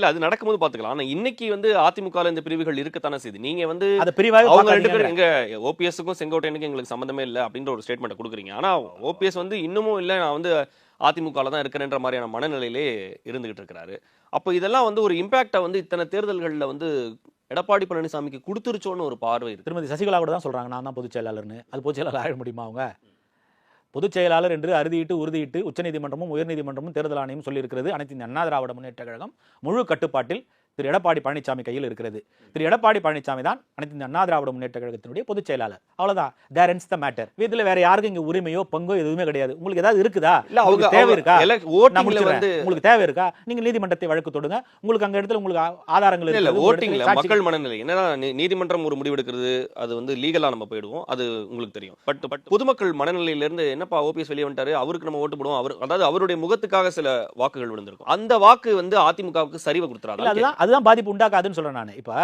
இல்ல அது நடக்கும்போது பாத்துக்கலாம். ஆனா இன்னைக்கு வந்து அதிமுக ல இந்த பிரிவுகள் இருக்கத்தானே செய்யுது. நீங்க வந்து அதை பிரிவாக அவங்க ரெண்டு. பேரும் எங்க ஓபிஎஸ்க்கும் செங்கோட்டையனுக்கும் எங்களுக்கு சம்பந்தமே இல்ல அப்படின்ற ஒரு ஸ்டேட்மெண்ட் கொடுக்குறீங்க. ஆனா ஓபிஎஸ் வந்து இன்னமும் இல்ல நான் வந்து அதிமுக ல தான் இருக்கிறேன்ற மாதிரியான மனநிலையிலே இருந்துகிட்டு இருக்கிறாரு. அப்போ இதெல்லாம் வந்து ஒரு இம்பாக்டை வந்து இத்தனை தேர்தல்கள்ல வந்து எடப்பாடி பழனிசாமிக்கு கொடுத்துருச்சோன்னு ஒரு பார்வை திருமதி சசிகலா கூட தான் சொல்றாங்க. நான் தான் பொதுச் செயலாளர்னு. அது பொதுச் செயலாளர் ஆக முடியுமா அவங்க? பொதுச் செயலாளர் என்று அறுதியிட்டு உறுதியிட்டு உச்சநீதிமன்றமும் உயர்நீதிமன்றமும் தேர்தல் ஆணையம் சொல்லியிருக்கிறது. அனைத்து அண்ணா திராவிட முன்னேற்ற கழகம் முழு கட்டுப்பாட்டில் திரு எடப்பாடி பழனிசாமி கையில் இருக்கிறது. திரு எடப்பாடி பழனிசாமி தான் அனைத்து இந்த அண்ணா திராவிட முன்னேற்ற கழகத்தினுடைய பொதுச் செயலாளர். அவ்வளவுதான். தேர் ends த மேட்டர் இதுல வேற யாருக்கும் இங்க உரிமையோ பங்கோ எதுவுமே கிடையாது. உங்களுக்கு ஏதாவது இருக்குதா? இல்ல அவங்க தேவை இருக்கா? உங்களுக்கு தேவை இருக்கா? நீங்க நீதிமன்றத்தை வழக்கு தொடுங்க. உங்களுக்கு அங்க இடத்துல உங்களுக்கு ஆதாரங்கள் இல்ல ஓட்டிங்ல மக்கள் மனநிலை. என்னன்னா நீதிமன்றம் ஒரு முடிவெடுக்கிறது அது வந்து லீகலா நம்ம போயிடுவோம். அது உங்களுக்கு தெரியும். பட் பட் பொதுமக்கள் மனநிலையில இருந்து என்னப்பா ஓபிஎஸ் வெளியே வந்துட்டாரு? அவருக்கு நம்ம ஓட்டு போடுவோம். அவர் அதாவது அவருடைய முகத்துக்காக சில வாக்குகள் விழுந்திருக்கும். அந்த வாக்கு வந்து அதிமுகவுக்கு சரிவை கொடுத்துறாரு அதுதான் பாதிப்பு உண்டாக்காதுன்னு சொல்கிறேன் நான். இப்போ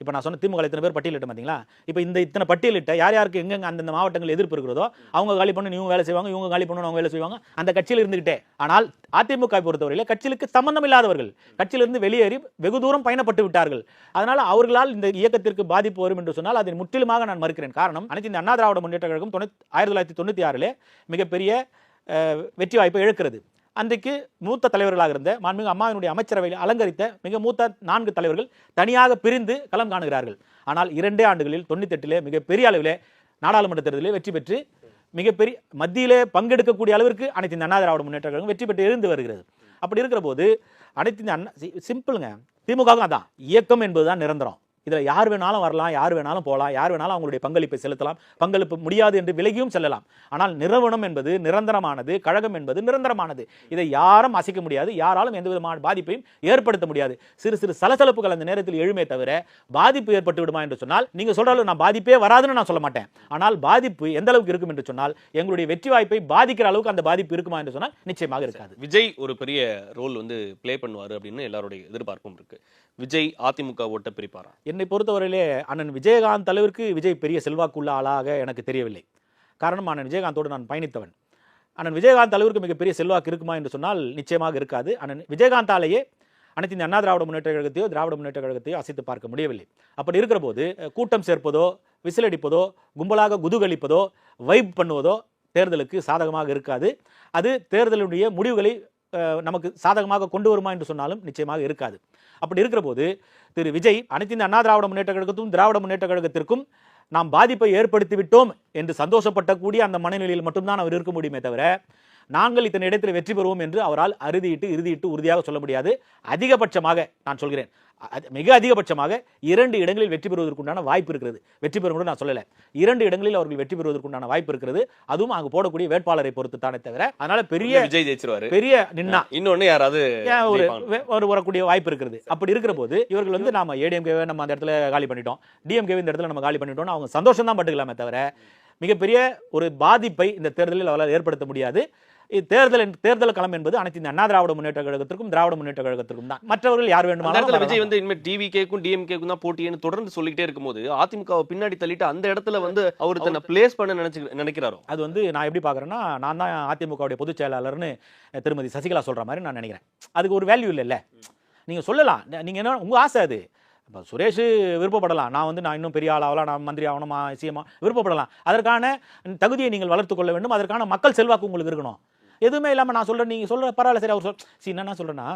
இப்போ நான் சொன்ன திமுக இத்தனை பேர் பட்டியலிட்ட பார்த்தீங்களா இப்போ இந்த இத்தனை பட்டியலிட்ட யார் யாருக்கு எங்கெங்க அந்தந்த மாவட்டங்கள் எதிர்ப்பு இருக்கிறதோ அவங்க காலி பண்ணு இவங்க வேலை செய்வாங்க இவங்க காலி பண்ணணும் அவங்க வேலை செய்வாங்க. அந்த கட்சியில் இருந்துகிட்டே. ஆனால் அதிமுக பொறுத்தவரையில் கட்சிகளுக்கு சம்பந்தம் இல்லாதவர்கள் கட்சியிலிருந்து வெளியேறி வெகு தூரம் பயணப்பட்டு விட்டார்கள். அதனால் அவர்களால் இந்த இயக்கத்திற்கு பாதிப்பு வரும் என்று சொன்னால் அதை முற்றிலுமாக நான் மறுக்கிறேன். காரணம் அனைத்து இந்த அண்ணா திராவிட முன்னேற்ற கழகம் தொண்ணூத்தி ஆயிரத்தி தொள்ளாயிரத்தி தொண்ணூற்றி ஆறிலே மிகப்பெரிய வெற்றி வாய்ப்பை இழக்கிறது. அன்றைக்கு மூத்த தலைவர்களாக இருந்த மாண்புமிகு அம்மாவினுடைய அமைச்சரவையில் அலங்கரித்த மிக மூத்த நான்கு தலைவர்கள் தனியாக பிரிந்து களம் காணுகிறார்கள். ஆனால் இரண்டே ஆண்டுகளில் தொண்ணூத்தெட்டிலே மிகப்பெரிய அளவிலே நாடாளுமன்ற தேர்தலில் வெற்றி பெற்று மிகப்பெரிய மத்தியிலே பங்கெடுக்கக்கூடிய அளவிற்கு அனைத்து இந்த அண்ணா திராவிட முன்னேற்ற கழகம் வெற்றி பெற்று இருந்து வருகிறது. அப்படி இருக்கிற போது அனைத்து இந்த அண்ணா சி- சிம்பிளுங்க திமுகவும் அதான் இயக்கம் என்பதுதான் நிரந்தரம். இதில் யார் வேணாலும் வரலாம் யார் வேணாலும் போகலாம் யார் வேணாலும் அவங்களுடைய பங்களிப்பை செலுத்தலாம் பங்களிப்பு முடியாது என்று விலகியும் செல்லலாம். ஆனால் நிறுவனம் என்பது நிரந்தரமானது கழகம் என்பது நிரந்தரமானது. இதை யாரும் அசைக்க முடியாது யாராலும் எந்த விதமான பாதிப்பையும் ஏற்படுத்த முடியாது. சிறு சிறு சலசலப்புகள் அந்த நேரத்தில் எழுமே தவிர பாதிப்பு ஏற்பட்டு விடுமா என்று சொன்னால் நீங்க சொல்ற அளவு நான் பாதிப்பே வராதுன்னு நான் சொல்ல மாட்டேன். ஆனால் பாதிப்பு எந்த அளவுக்கு இருக்கும் என்று சொன்னால் எங்களுடைய வெற்றி வாய்ப்பை பாதிக்கிற அளவுக்கு அந்த பாதிப்பு இருக்குமா என்று சொன்னால் நிச்சயமாக இருக்காது. விஜய் ஒரு பெரிய ரோல் வந்து ப்ளே பண்ணுவாரு அப்படின்னு எல்லாருடைய எதிர்பார்ப்பும் இருக்கு. விஜய் அதிமுக ஓட்ட பிரிப்பாரா? என்னை பொறுத்தவரையிலே அண்ணன் விஜயகாந்த் அளவிற்கு விஜய் பெரிய செல்வாக்குள்ள ஆளாக எனக்கு தெரியவில்லை. காரணம் அண்ணன் விஜயகாந்தோடு நான் பயணித்தவன். அண்ணன் விஜயகாந்த் அளவிற்கு மிகப்பெரிய செல்வாக்கு இருக்குமா என்று சொன்னால் நிச்சயமாக இருக்காது. அண்ணன் விஜயகாந்தாலேயே அனைத்து இந்த அண்ணா திராவிட முன்னேற்ற கழகத்தையோ திராவிட முன்னேற்ற கழகத்தையோ அசைத்து பார்க்க முடியவில்லை. அப்படி இருக்கிற போது கூட்டம் சேர்ப்பதோ விசிலடிப்பதோ கும்பலாக குதுகலிப்பதோ வைப் பண்ணுவதோ தேர்தலுக்கு சாதகமாக இருக்காது. அது தேர்தலுடைய முடிவுகளை நமக்கு சாதகமாக கொண்டு வருமா என்று சொன்னாலும் நிச்சயமாக இருக்காது. அப்படி இருக்கிற போது திரு விஜய் அனைத்து இந்த அண்ணா திராவிட முன்னேற்ற கழகத்தும் திராவிட முன்னேற்ற கழகத்திற்கும் நாம் பாதிப்பை ஏற்படுத்திவிட்டோம் என்று சந்தோஷப்பட்டக்கூடிய அந்த மனநிலையில் மட்டும்தான் அவர் இருக்க முடியுமே தவிர நாங்கள் இத்தனை இடத்தில் வெற்றி பெறுவோம் என்று அவரால் அறுதியிட்டு இறுதியிட்டு உறுதியாக சொல்ல முடியாது. அதிகபட்சமாக நான் சொல்கிறேன். மிக அதிகபட்சமாக இரண்டு இடங்களில் வெற்றி பெறுவதற்குண்டான வாய்ப்பு இருக்கிறது. வெற்றி பெறும் கூட நான் சொல்லல. இரண்டு இடங்களில் அவர்கள் வெற்றி பெறுவதற்குண்டான வாய்ப்பு இருக்கிறது. அதுவும் அங்கு போடக்கூடிய வேட்பாளரை பொறுத்து தானே தவிர அதனால பெரிய விஜய் ஜெயிச்சிருவாரு. பெரிய நின்னா இன்னொன்னு யாராவது ஒரு ஒரு வரக்கூடிய வாய்ப்பு இருக்கிறது. அப்படி இருக்கிற போது இவர்கள் வந்து நாம ஏடிஎம்கேவை நம்ம அந்த இடத்துல காலி பண்ணிட்டோம். டிஎம்கேவை இந்த இடத்துல நம்ம காலி பண்ணிட்டோம் அவங்க சந்தோஷம் தான் பட்டுக்கலாமே தவிர மிகப்பெரிய ஒரு பாதிப்பை இந்த தேர்தலில் அவரால் ஏற்படுத்த முடியாது. தேர்தல் தேர்தல் களம் என்பது அனைத்து இந்த அண்ணா திராவிட முன்னேற்ற கழகத்திற்கும் திராவிட முன்னேற்ற கழகத்திற்கும் தான். மற்றவர்கள் யார் வேண்டுமானாலும். விஜய் வந்து இனிமேல் டிவிகேக்கும் டிஎம்கேக்கும் தான் போட்டின்னு தொடர்ந்து சொல்லிக்கிட்டே இருக்கும்போது அதிமுகவை பின்னாடி தள்ளிட்டு அந்த இடத்துல வந்து அவர் தன்னை பிளேஸ் பண்ண நினைச்சு நினைக்கிறாரோ? அது வந்து நான் எப்படி பார்க்குறேன்னா நான் தான் அதிமுகவுடைய பொதுச் செயலாளர்னு திருமதி சசிகலா சொல்ற மாதிரி நான் நினைக்கிறேன். அதுக்கு ஒரு வேல்யூ இல்லைல்ல. நீங்க சொல்லலாம். ந- நீங்க என்ன உங்க ஆசை அது. இப்போ சுரேஷ் விருப்பப்படலாம். நான் வந்து நான் இன்னும் பெரிய ஆளாகலாம் நான் மந்திரி ஆகணும் சிஎம் விருப்பப்படலாம். அதற்கான தகுதியை நீங்கள் வளர்த்துக் கொள்ள வேண்டும். அதற்கான மக்கள் செல்வாக்கு உங்களுக்கு இருக்கணும். எதுவுமே இல்லாமல் நான் சொல்கிறேன் நீங்கள் சொல்கிற பரவாயில்ல சரி அவர் சொல் சி என்ன சொல்கிறேன்னா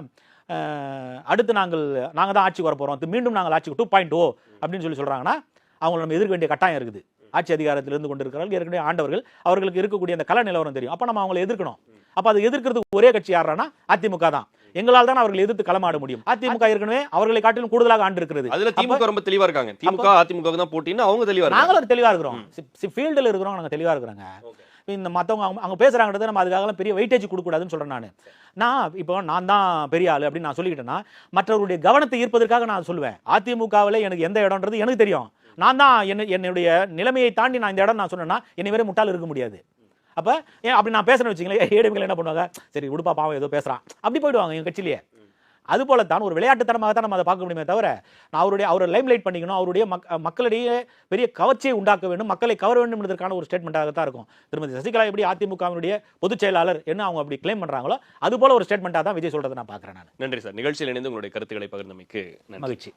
அடுத்து நாங்கள் நாங்கள் தான் ஆட்சிக்கு வர போகிறோம் மீண்டும் நாங்கள் ஆட்சிக்கு டூ பாயிண்ட் ஓ அப்படின்னு சொல்லி சொல்கிறாங்கன்னா அவங்களை நம்ம எதிர்க்க வேண்டிய கட்டாயம் இருக்குது. ஆட்சி அதிகாரத்தில் இருந்து கொண்டிருக்கிறார்கள் ஏற்கனவே ஆண்டவர்கள் அவர்களுக்கு இருக்கக்கூடிய அந்த கல நிலவரம் தெரியும். அப்போ நம்ம அவங்களை எதிர்க்கணும். அப்போ அதை எதிர்க்கிறதுக்கு ஒரே கட்சி யாருன்னா அதிமுக தான். எங்களால் தான் அவர்கள் எதிர்த்து களமாட முடியும். அதிமுக ஏற்கனவே அவர்களை காட்டிலும் கூடுதலாக ஆண்டு இருக்கிறது. அதுல திமுக ரொம்ப தெளிவா இருக்காங்க. திமுக அதிமுக தான் போட்டின்னு அவங்க தெளிவா நாங்களும் தெளிவா இருக்கிறோம். ஃபீல்டில் இருக்கிறோம் நாங்க தெளிவா இருக்கிறோங்க. இந்த மற்றவங்க அவங்க அவங்க பேசுறாங்கிறது நம்ம அதுக்காகலாம் பெரிய வெயிட்டேஜ் கொடுக்கக்கூடாதுன்னு சொல்கிறேன் நான் நான் இப்போ நான் தான் பெரிய ஆள் அப்படின்னு நான் சொல்லிக்கிட்டேன்னா மற்றவருடைய கவனத்தை ஈர்ப்பதற்காக நான் சொல்லுவேன் அதிமுகவில் எனக்கு எந்த இடம்ன்றது எனக்கு தெரியும் நான் தான் என்ன என்னுடைய நிலைமையை தாண்டி நான் இந்த இடம் நான் சொன்னேன்னா என்னை வேற முட்டாள் இருக்க முடியாது அப்போ ஏன் அப்படி நான் பேசுறேன்னு வச்சுங்களேன் ஏடிஎம்கள் என்ன பண்ணுவாங்க சரி உடுப்பா பாவம் ஏதோ பேசுகிறான் அப்படி போயிடுவாங்க என் கட்சியிலேயே அது போல தான் ஒரு விளையாட்டுத்தனமாக தான் நம்ம அதை பார்க்க முடியுமே தவிர நான் அவருடைய அவரை லைம் லைட் பண்ணிக்கணும் அவருடைய மக் மக்களிடையே பெரிய கவர்ச்சியை உண்டாக்க வேண்டும் மக்களை கவர வேண்டும் என்பதற்கான ஒரு ஸ்டேட்மெண்ட்டாக தான் இருக்கும். திருமதி சசிகலா எப்படி அதிமுகவினுடைய பொதுச் செயலாளர் என்ன அவங்க அப்படி கிளைம் பண்றாங்களோ அது போல ஒரு ஸ்டேட்மெண்ட்டாக தான் விஜய் சொல்றதை நான் பார்க்குறேன் நான். நன்றி சார். நிகழ்ச்சியில் இணைந்து உங்களுடைய கருத்துக்களை பகிர்ந்தமைக்கு மகிழ்ச்சி.